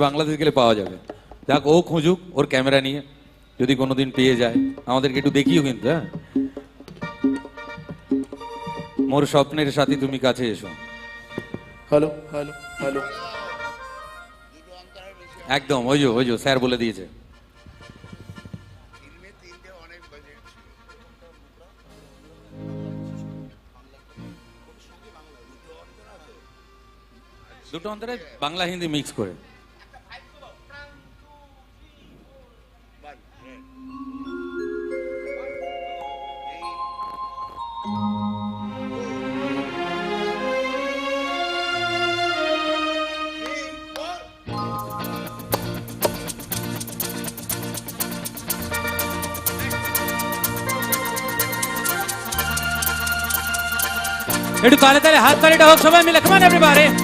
বাংলাদেশ গেলে পাওয়া যাবে। যাক ও খুঁজুক ওর ক্যামেরা নিয়ে। যদি কোনোদিন পেয়ে যায় আমাদেরকে একটু দেখিও কিন্তু হ্যাঁ? মোর স্বপ্নের সাথী তুমি কাছে এসো। Hello hello hello. একদম ওই যে ওই যে স্যার বলে দিয়েছে। দুটো অন্তরে বাংলা হিন্দি মিক্স করে। একটু তালে তালে হাত তালিটা হোক সবাই মিলে কেমন এভরিবারে मेरे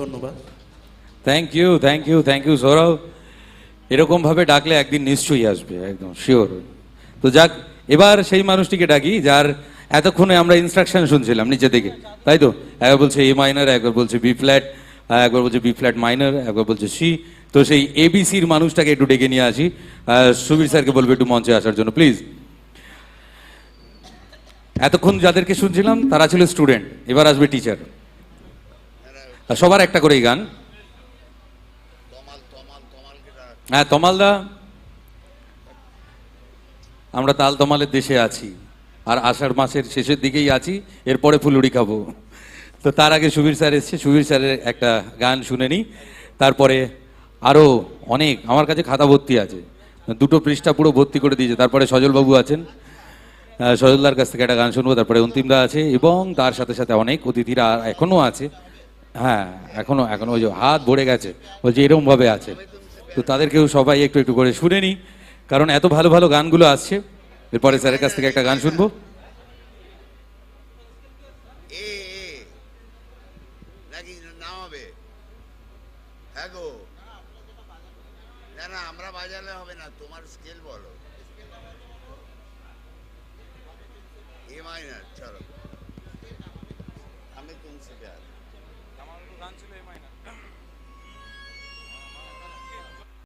ধন্যবাদ। Thank you thank you thank you Sourav এরকম ভাবে ডাকলে একদিন নিশ্চয়ই আসবে, একদম শিওর তো যাক, এবার সেই মানুষটিকে ডাকি, যার এতক্ষণে আমরা ইনস্ট্রাকশন শুনছিলাম নিচে থেকে তাই তো? একবার বলছে এ মাইনার একবার বলছে বি ফ্ল্যাট একবার বলছে বি ফ্ল্যাট মাইনার একবার বলছে সি তো সেই এবিসির মানুষটাকে একটু ডেকে নিয়ে আসি। সুবীর স্যারকে বলব একটু মঞ্চে আসার জন্য প্লিজ এতক্ষণ যাদেরকে শুনছিলাম, তারা ছিল স্টুডেন্ট এবার আসবে টিচার সবার একটা করেই গান। হ্যাঁ তমালদা। আমরা তাল তমালের দেশে আছি, আর আষাঢ় মাসের শেষের দিকেই আছি, এরপরে ফুলুরি খাব। তো তার আগে সুবীর স্যার এসছে, সুবীর স্যারের একটা গান শুনে নিই। তারপরে আরও অনেক, আমার কাছে খাতা ভর্তি আছে। দুটো পৃষ্ঠা পুরো ভর্তি করে দিয়েছে, তারপরে সজলবাবু আছেন। সজলদার কাছ থেকে একটা গান শুনব, তারপরে অন্তিমদা আছে, এবং তার সাথে সাথে অনেক অতিথিরা এখনও আছে। হ্যাঁ এখনও এখনও, ওই যে হাত ভরে গেছে। বলছে এরকম ভাবে আছে। তো তাদেরকেও সবাই একটু একটু করে শুনে নিই, কারণ এত ভালো ভালো গানগুলো আসছে। এরপরে স্যারের কাছ থেকে একটা গান শুনব। হ্যাঁ আমরা বাজালে হবে না, তোমার স্কেল বলো। এ মাইনার চলো। আমি రామానుడు రాంచీలో ఏమైనా?